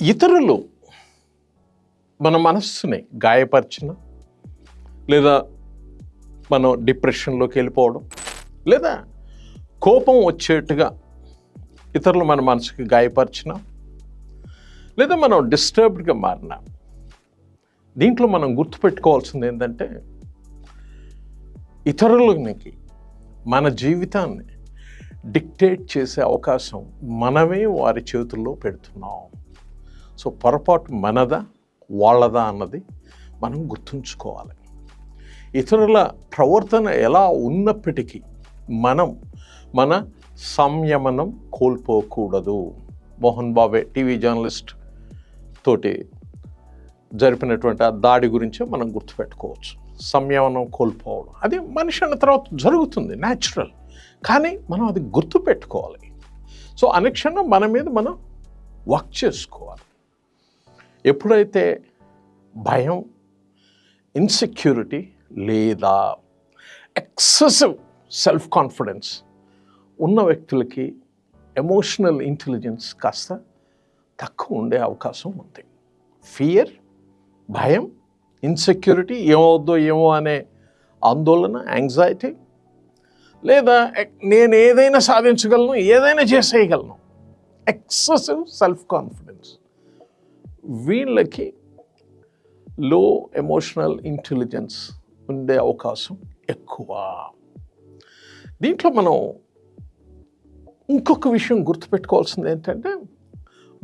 ఇతరులు మన మనస్సుని గాయపరిచిన లేదా మనం డిప్రెషన్లోకి వెళ్ళిపోవడం లేదా కోపం వచ్చేట్టుగా ఇతరులు మన మనసుకి గాయపరిచిన లేదా మనం డిస్టర్బ్డ్గా మారిన దీంట్లో మనం గుర్తుపెట్టుకోవాల్సింది ఏంటంటే ఇతరులకి మన జీవితాన్ని డిక్టేట్ చేసే అవకాశం మనమే వారి చేతుల్లో పెడుతున్నాం. సో పొరపాటు మనదా వాళ్ళదా అన్నది మనం గుర్తుంచుకోవాలి. ఇతరుల ప్రవర్తన ఎలా ఉన్నప్పటికీ మనం మన సంయమనం కోల్పోకూడదు. మోహన్ బాబే టీవీ జర్నలిస్ట్ తోటి జరిపినటువంటి ఆ దాడి గురించి మనం గుర్తుపెట్టుకోవచ్చు. సంయమనం కోల్పోవడం అది మనిషి అన్న తర్వాత జరుగుతుంది న్యాచురల్ కానీ మనం అది గుర్తుపెట్టుకోవాలి. సో అనుక్షణం మన మీద మనం వర్క్ చేసుకోవాలి. ఎప్పుడైతే భయం ఇన్సెక్యూరిటీ లేదా ఎక్సెసివ్ సెల్ఫ్ కాన్ఫిడెన్స్ ఉన్న వ్యక్తులకి ఎమోషనల్ ఇంటెలిజెన్స్ కాస్త తక్కువ ఉండే అవకాశం ఉంది. ఫియర్ భయం ఇన్సెక్యూరిటీ ఏమవుద్దో ఏమో అనే ఆందోళన యాంగ్జైటీ లేదా నేను ఏదైనా సాధించగలను ఏదైనా చేసేయగలను. ఎక్సెసివ్ సెల్ఫ్ కాన్ఫిడెన్స్ వీళ్ళకి లో ఎమోషనల్ ఇంటెలిజెన్స్ ఉండే అవకాశం ఎక్కువ. దీంట్లో మనం ఇంకొక విషయం గుర్తుపెట్టుకోవాల్సింది ఏంటంటే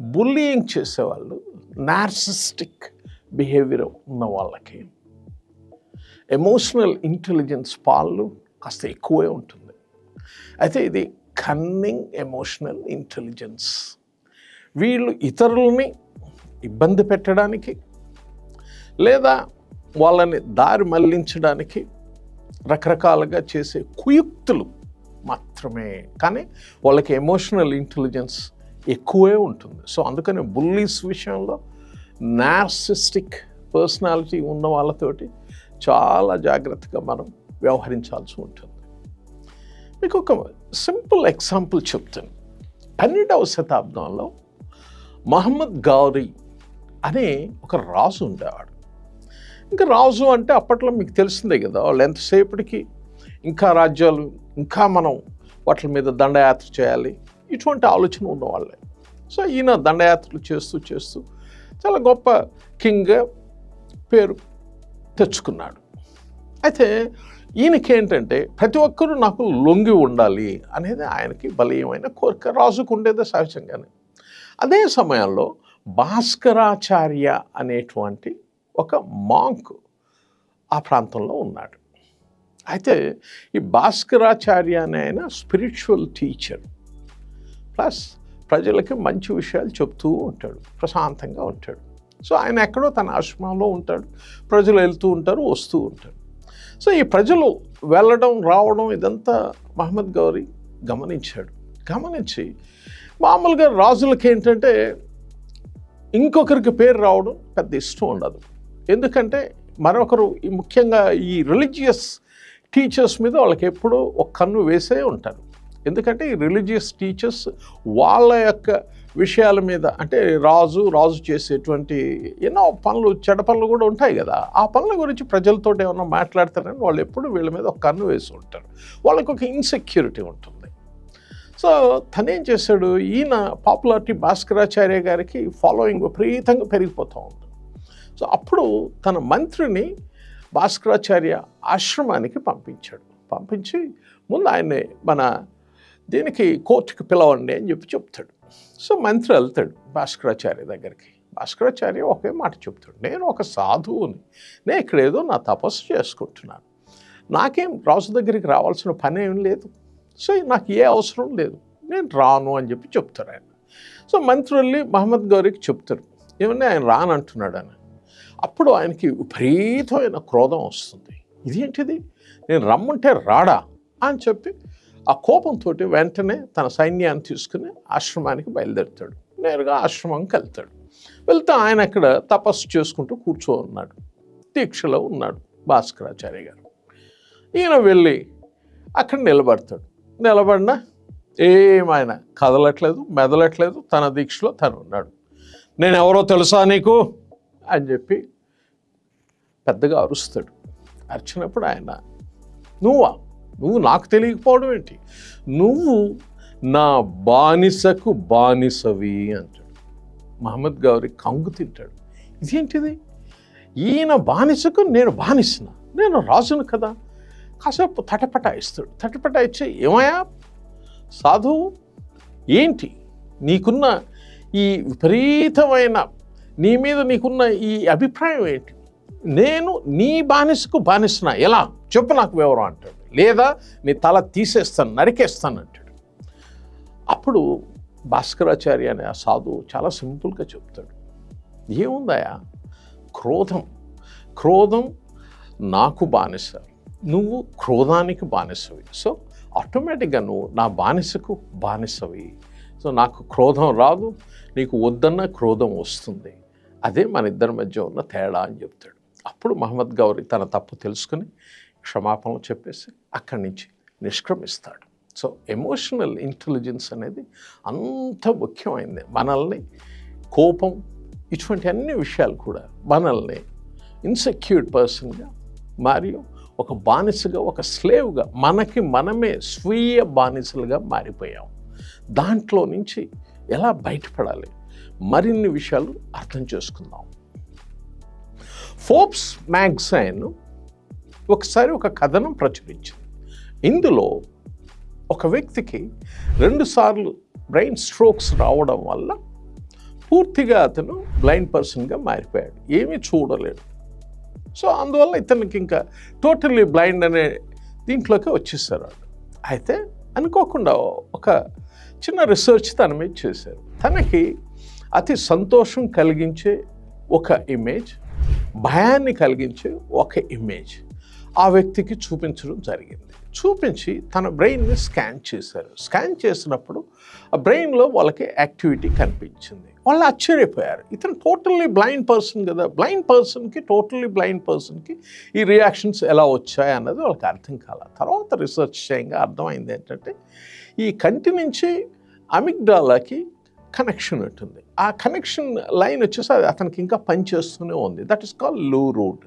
బుల్లింగ్ చేసేవాళ్ళు నార్సిస్టిక్ బిహేవియర్ ఉన్న వాళ్ళకి ఎమోషనల్ ఇంటెలిజెన్స్ పాళ్ళు కాస్త ఎక్కువే ఉంటుంది. అయితే ఇది కన్నింగ్ ఎమోషనల్ ఇంటెలిజెన్స్ వీళ్ళు ఇతరులని ఇబ్బంది పెట్టడానికి లేదా వాళ్ళని దారి మళ్ళించడానికి రకరకాలుగా చేసే కుయుక్తులు మాత్రమే. కానీ వాళ్ళకి ఎమోషనల్ ఇంటెలిజెన్స్ ఎక్కువే ఉంటుంది. సో అందుకని బుల్లీస్ విషయంలో నార్సిస్టిక్ పర్సనాలిటీ ఉన్న వాళ్ళతోటి చాలా జాగ్రత్తగా మనం వ్యవహరించాల్సి ఉంటుంది. మీకు ఒక సింపుల్ ఎగ్జాంపుల్ చెప్తాను. పన్నెండవ శతాబ్దంలో మహమ్మద్ గౌరీ అనే ఒక రాజు ఉండేవాడు. ఇంకా రాజు అంటే అప్పట్లో మీకు తెలిసిందే కదా వాళ్ళు ఎంతసేపటికి ఇంకా రాజ్యాలు ఇంకా మనం వాటి మీద దండయాత్ర చేయాలి ఇటువంటి ఆలోచన ఉన్నవాళ్ళే. సో ఈయన దండయాత్రలు చేస్తూ చేస్తూ చాలా గొప్ప కింగ్ పేరు తెచ్చుకున్నాడు. అయితే ఈయనకి ఏంటంటే ప్రతి ఒక్కరూ నాకు లొంగి ఉండాలి అనేది ఆయనకి బలీయమైన కోరిక. రాజుకు ఉండేదే సహజంగానే. అదే సమయంలో భాస్కరాచార్య అనేటువంటి ఒక మాంక్ ఆ ప్రాంతంలో ఉన్నాడు. అయితే ఈ భాస్కరాచార్య అనే ఆయన స్పిరిచువల్ టీచర్. ప్లస్ ప్రజలకి మంచి విషయాలు చెప్తూ ఉంటాడు ప్రశాంతంగా ఉంటాడు. సో ఆయన ఎక్కడో తన ఆశ్రమంలో ఉంటాడు ప్రజలు వెళ్తూ ఉంటారు వస్తూ ఉంటారు. సో ఈ ప్రజలు వెళ్ళడం రావడం ఇదంతా మహమ్మద్ గౌరీ గమనించాడు. గమనించి మామూలుగా రాజులకి ఏంటంటే ఇంకొకరికి పేరు రావడం పెద్ద ఇష్టం ఉండదు. ఎందుకంటే మరొకరు ఈ ముఖ్యంగా ఈ రిలీజియస్ టీచర్స్ మీద వాళ్ళకి ఎప్పుడూ ఒక కన్ను వేసే ఉంటారు. ఎందుకంటే ఈ రిలీజియస్ టీచర్స్ వాళ్ళ యొక్క విషయాల మీద అంటే రాజు రాజు చేసేటువంటి ఎన్నో పనులు చెడ పనులు కూడా ఉంటాయి కదా. ఆ పనుల గురించి ప్రజలతో ఏమన్నా మాట్లాడతారని వాళ్ళు ఎప్పుడు వీళ్ళ మీద ఒక కన్ను వేసి ఉంటారు. వాళ్ళకి ఒక ఇన్సెక్యూరిటీ ఉంటుంది. సో తనేం చేశాడు? ఈయన పాపులారిటీ భాస్కరాచార్య గారికి ఫాలోయింగ్ విపరీతంగా పెరిగిపోతూ ఉంది. సో అప్పుడు తన మంత్రిని భాస్కరాచార్య ఆశ్రమానికి పంపించాడు. పంపించి ముందు ఆయన్ని మన దీనికి కోర్టుకి పిలవండి అని చెప్పి చెప్తాడు. సో మంత్రి వెళ్తాడు భాస్కరాచార్య దగ్గరికి. భాస్కరాచార్య ఒకే మాట చెప్తాడు. నేను ఒక సాధువుని. నేను ఇక్కడ ఏదో నా తపస్సు చేసుకుంటున్నాను. నాకేం రాజు దగ్గరికి రావాల్సిన పని ఏం లేదు. సో నాకు ఏ అవసరం లేదు. నేను రాను అని చెప్పి చెప్తారు ఆయన. సో మంత్రి వెళ్ళి మహమ్మద్ గౌరికి చెప్తారు. ఏమన్నా ఆయన రానంటున్నాడు అని అప్పుడు ఆయనకి విపరీతమైన క్రోధం వస్తుంది. ఇదేంటిది నేను రమ్మంటే రాడా? అని చెప్పి ఆ కోపంతో వెంటనే తన సైన్యాన్ని తీసుకుని ఆశ్రమానికి బయలుదేరుతాడు. నేరుగా ఆశ్రమంకి వెళ్తాడు వెళ్తే ఆయన అక్కడ తపస్సు చేసుకుంటూ కూర్చో ఉన్నాడు దీక్షలో ఉన్నాడు భాస్కరాచార్య గారు. ఈయన వెళ్ళి అక్కడ నిలబడతాడు. నిలబడినా? ఏమైనా కదలట్లేదు మెదలట్లేదు తన దీక్షలో తను ఉన్నాడు. నేను ఎవరో తెలుసా నీకు? అని చెప్పి పెద్దగా అరుస్తాడు. అరిచినప్పుడు ఆయన నువ్వా? నువ్వు నాకు తెలియకపోవడం ఏంటి? నువ్వు నా బానిసకు బానిసవి అంటాడు. మహమ్మద్ గౌరి కంగు తింటాడు. ఇదేంటిది? ఈయన బానిసకు నేను బానిసిన? నేను రాజును కదా? కాసేపు తటపట ఇస్తాడు. తటపట ఇచ్చి ఏమయ్యా సాధువు ఏంటి? నీకున్న ఈ విపరీతమైన నీ మీద నీకున్న ఈ అభిప్రాయం ఏంటి? నేను నీ బానిసకు బానిసిన? ఎలా? చెప్పు నాకు వివరం అంటాడు. లేదా నీ తల తీసేస్తాను నరికేస్తాను అంటాడు. అప్పుడు భాస్కరాచార్య అనే ఆ సాధువు చాలా సింపుల్గా చెప్తాడు. ఏముందయా క్రోధం. క్రోధం నాకు బానిస. నువ్వు క్రోధానికి బానిసవి. సో ఆటోమేటిక్గా నువ్వు నా బానిసకు బానిసవి. సో నాకు క్రోధం రాదు నీకు వద్దన్న క్రోధం వస్తుంది. అదే మన ఇద్దరి మధ్య ఉన్న తేడా అని చెప్తాడు. అప్పుడు మహమ్మద్ గౌరీ తన తప్పు తెలుసుకుని క్షమాపణలు చెప్పేసి అక్కడి నుంచి నిష్క్రమిస్తాడు. సో ఎమోషనల్ ఇంటెలిజెన్స్ అనేది అంత ముఖ్యమైంది. మనల్ని కోపం ఇటువంటి అన్ని విషయాలు కూడా మనల్ని ఇన్సెక్యూర్డ్ పర్సన్గా మరియు ఒక బానిసగా ఒక స్లేవ్గా మనకి మనమే స్వీయ బానిసలుగా మారిపోయాం. దాంట్లో నుంచి ఎలా బయటపడాలి? మరిన్ని విషయాలు అర్థం చేసుకుందాం. ఫోర్బ్స్ మ్యాగ్జైన్ ఒకసారి ఒక కథనం ప్రచురించింది. ఇందులో ఒక వ్యక్తికి రెండుసార్లు బ్రెయిన్ స్ట్రోక్స్ రావడం వల్ల పూర్తిగా అతను బ్లైండ్ పర్సన్గా మారిపోయాడు. ఏమీ చూడలేడు సో అందువల్ల ఇతనికి ఇంకా టోటల్లీ బ్లైండ్ అనే దీంట్లోకి వచ్చేసారు అయితే అనుకోకుండా ఒక చిన్న రీసెర్చ్ తన మీద చేశారు. తనకి అతి సంతోషం కలిగించే ఒక ఇమేజ్ భయాన్ని కలిగించే ఒక ఇమేజ్ ఆ వ్యక్తికి చూపించడం జరిగింది. చూపించి తన బ్రెయిన్ని స్కాన్ చేశారు. స్కాన్ చేసినప్పుడు ఆ బ్రెయిన్లో వాళ్ళకి యాక్టివిటీ కనిపించింది. వాళ్ళు ఆశ్చర్యపోయారు. ఇతను టోటల్లీ బ్లైండ్ పర్సన్ కదా. బ్లైండ్ పర్సన్కి టోటల్లీ బ్లైండ్ పర్సన్కి ఈ రియాక్షన్స్ ఎలా వచ్చాయి అన్నది వాళ్ళకి అర్థం కాల. తర్వాత రీసెర్చ్ చేయంగా అర్థమైంది ఏంటంటే ఈ కంటి నుంచి అమిగ్డాలాకి కనెక్షన్ ఉంటుంది. ఆ కనెక్షన్ లైన్ వచ్చేసి అది అతనికి ఇంకా పనిచేస్తూనే ఉంది. దట్ ఈస్ కాల్లో రోడ్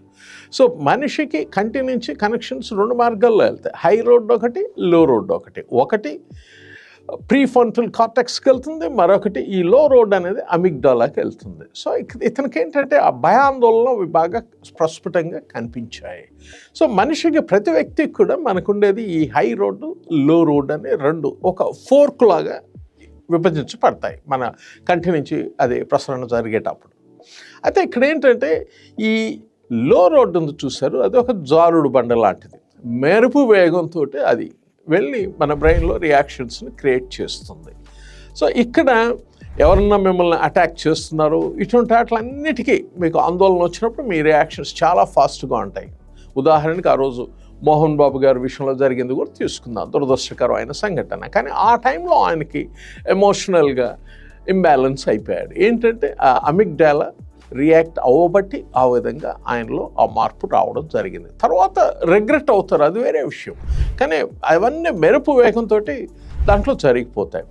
సో మనిషికి కంటి నుంచి కనెక్షన్స్ రెండు మార్గాల్లో వెళ్తాయి. హై రోడ్ ఒకటి లో రోడ్ ఒకటి. ఒకటి ప్రీ ఫ్రంటల్ కార్టెక్స్కి వెళ్తుంది మరొకటి ఈ లో రోడ్ అనేది అమిగ్డాలాకి వెళ్తుంది. సో ఇతనికి ఏంటంటే ఆ భయాందోళన అవి బాగా ప్రస్ఫుటంగా కనిపించాయి. సో మనిషికి ప్రతి వ్యక్తికి కూడా మనకుండేది ఈ హై రోడ్డు లో రోడ్ అనే రెండు. ఒక ఫోర్క్ లాగా విభజించబడతాయి మన కంటి నుంచి అది ప్రసరణ జరిగేటప్పుడు. అయితే ఇక్కడ ఏంటంటే ఈ లో రోడ్డు ఉంది చూశారు అది ఒక జారుడు బండ లాంటిది. మెరుపు వేగంతో అది వెళ్ళి మన బ్రెయిన్లో రియాక్షన్స్ని క్రియేట్ చేస్తుంది. సో ఇక్కడ ఎవరన్నా మిమ్మల్ని అటాక్ చేస్తున్నారు ఇటువంటి వాటిలన్నిటికీ మీకు ఆందోళన వచ్చినప్పుడు మీ రియాక్షన్స్ చాలా ఫాస్ట్గా ఉంటాయి. ఉదాహరణకి ఆ రోజు మోహన్ బాబు గారి విషయంలో జరిగింది కూడా తీసుకుందాం. దురదృష్టకరమైన సంఘటన. కానీ ఆ టైంలో ఆయనకి ఎమోషనల్గా ఇంబ్యాలెన్స్ అయిపోయాడు. ఏంటంటే ఆ అమిగ్డాలా రియాక్ట్ అవ్వబట్టి ఆ విధంగా ఆయనలో ఆ మార్పు రావడం జరిగింది. తర్వాత రిగ్రెట్ అవుతారు. అది వేరే విషయం. కానీ అవన్నీ మెరుపు వేగంతో దాంట్లో జరిగిపోతాయి.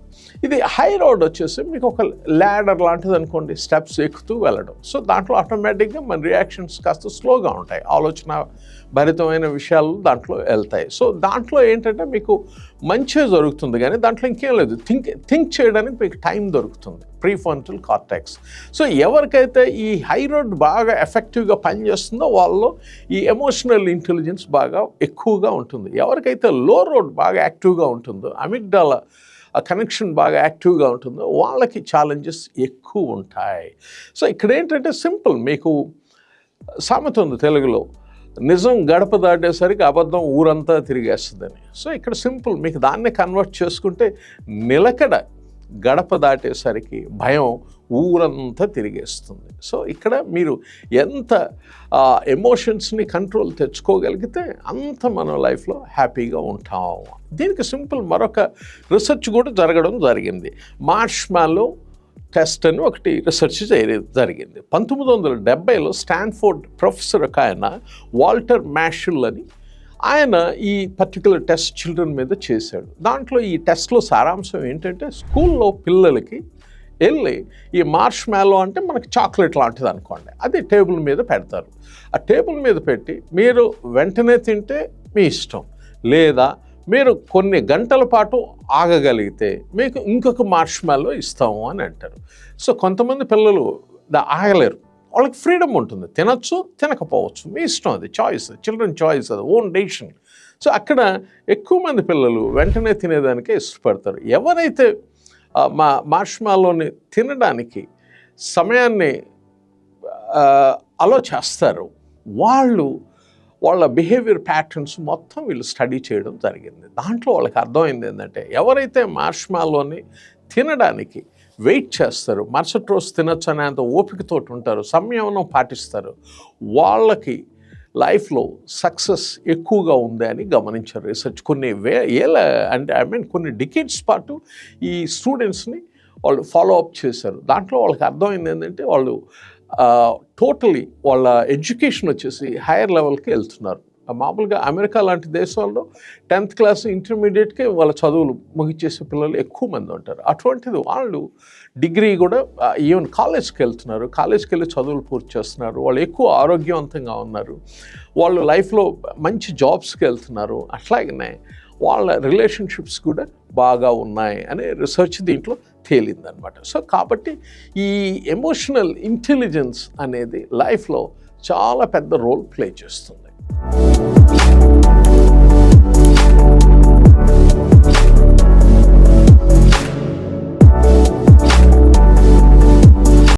ఇది హై రోడ్ వచ్చేసి మీకు ఒక ల్యాడర్ లాంటిది అనుకోండి స్టెప్స్ ఎక్కుతూ వెళ్ళడం. సో దాంట్లో ఆటోమేటిక్గా మన రియాక్షన్స్ కాస్త స్లోగా ఉంటాయి. ఆలోచన భరితమైన విషయాలు దాంట్లో వెళ్తాయి. సో దాంట్లో ఏంటంటే మీకు మంచిగా జరుగుతుంది కానీ దాంట్లో ఇంకేం లేదు. థింక్ థింక్ చేయడానికి మీకు టైం దొరుకుతుంది. ప్రీఫ్రంటల్ కార్టెక్స్ సో ఎవరికైతే ఈ హై రోడ్ బాగా ఎఫెక్టివ్గా పనిచేస్తుందో వాళ్ళు ఈ ఎమోషనల్ ఇంటెలిజెన్స్ బాగా ఎక్కువగా ఉంటుంది. ఎవరికైతే లో రోడ్ బాగా యాక్టివ్గా ఉంటుందో అమిగ్డాల ఆ కనెక్షన్ బాగా యాక్టివ్గా ఉంటుందో. వాళ్ళకి ఛాలెంజెస్ ఎక్కువ ఉంటాయి. సో ఇక్కడ ఏంటంటే సింపుల్ మీకు సామెత ఉంది తెలుగులో. నిజం గడప దాటేసరికి అబద్ధం ఊరంతా తిరిగేస్తుందని. సో ఇక్కడ సింపుల్ మీకు దాన్నే కన్వర్ట్ చేసుకుంటే నిలకడ గడప దాటేసరికి భయం ఊరంతా తిరిగేస్తుంది. సో ఇక్కడ మీరు ఎంత ఎమోషన్స్ని కంట్రోల్ తెచ్చుకోగలిగితే అంత మన లైఫ్లో హ్యాపీగా ఉంటాం. దీనికి సింపుల్ మరొక రీసెర్చ్ కూడా జరగడం జరిగింది. మార్ష్ మ్యాలో టెస్ట్ అని ఒకటి రీసెర్చ్ చేయడం జరిగింది. పంతొమ్మిది వందల డెబ్బైలో స్టాన్ఫోర్డ్ ప్రొఫెసర్ ఒక ఆయన వాల్టర్ మ్యాషుల్ అని ఆయన ఈ పర్టికులర్ టెస్ట్ చిల్డ్రన్ మీద చేశాడు. దాంట్లో ఈ టెస్ట్లో సారాంశం ఏంటంటే స్కూల్లో పిల్లలకి వెళ్ళి ఈ మార్ష్ మ్యాలో అంటే మనకి చాక్లెట్ లాంటిది అనుకోండి అది టేబుల్ మీద పెడతారు. ఆ టేబుల్ మీద పెట్టి మీరు వెంటనే తింటే మీ ఇష్టం. లేదా మీరు కొన్ని గంటల పాటు ఆగగలిగితే మీకు ఇంకొక మార్ష్ మ్యాలో ఇస్తాము అని అంటారు. సో కొంతమంది పిల్లలు ఆగలేరు. వాళ్ళకి ఫ్రీడమ్ ఉంటుంది. తినచ్చు తినకపోవచ్చు. మీ ఇష్టం అది. చాయిస్ చిల్డ్రన్ చాయిస్ అది. ఓన్ డెసిషన్ సో అక్కడ ఎక్కువ మంది పిల్లలు వెంటనే తినేదానికే ఇష్టపడతారు. ఎవరైతే మా మార్ష్మాలోని తినడానికి సమయాన్ని అలో చేస్తారు వాళ్ళు వాళ్ళ బిహేవియర్ ప్యాటర్న్స్ మొత్తం వీళ్ళు స్టడీ చేయడం జరిగింది. దాంట్లో వాళ్ళకి అర్థమైంది ఏంటంటే ఎవరైతే మార్ష్మాలోని తినడానికి వెయిట్ చేస్తారు. మరుసటి రోజు తినచ్చు అనేంత ఓపికతోటి ఉంటారు. సంయమనం పాటిస్తారు. వాళ్ళకి లైఫ్లో సక్సెస్ ఎక్కువగా ఉంది అని గమనించారు రీసెర్చ్. కొన్ని వే ఏళ్ళ అంటే ఐ మీన్ కొన్ని డికేట్స్ పాటు ఈ స్టూడెంట్స్ని వాళ్ళు ఫాలో అప్ చేశారు. దాంట్లో వాళ్ళకి అర్థమైంది ఏంటంటే వాళ్ళు టోటలీ వాళ్ళ ఎడ్యుకేషన్ వచ్చేసి హైయర్ లెవెల్కి వెళ్తున్నారు. మామూలుగా అమెరికా లాంటి దేశాల్లో టెన్త్ క్లాస్ ఇంటర్మీడియట్కే వాళ్ళ చదువులు ముగిచేసే పిల్లలు ఎక్కువ మంది ఉంటారు. అటువంటిది వాళ్ళు డిగ్రీ కూడా ఈవెన్ కాలేజ్కి వెళ్తున్నారు. కాలేజ్కి వెళ్ళి చదువులు పూర్తి చేస్తున్నారు. వాళ్ళు ఎక్కువ ఆరోగ్యవంతంగా ఉన్నారు. వాళ్ళు లైఫ్లో మంచి జాబ్స్కి వెళ్తున్నారు. అట్లాగనే వాళ్ళ రిలేషన్షిప్స్ కూడా బాగా ఉన్నాయి అనే రీసెర్చ్ దీంట్లో తేలిందనమాట. సో కాబట్టి ఈ ఎమోషనల్ ఇంటెలిజెన్స్ అనేది లైఫ్లో చాలా పెద్ద రోల్ ప్లే చేస్తుంది. Thank you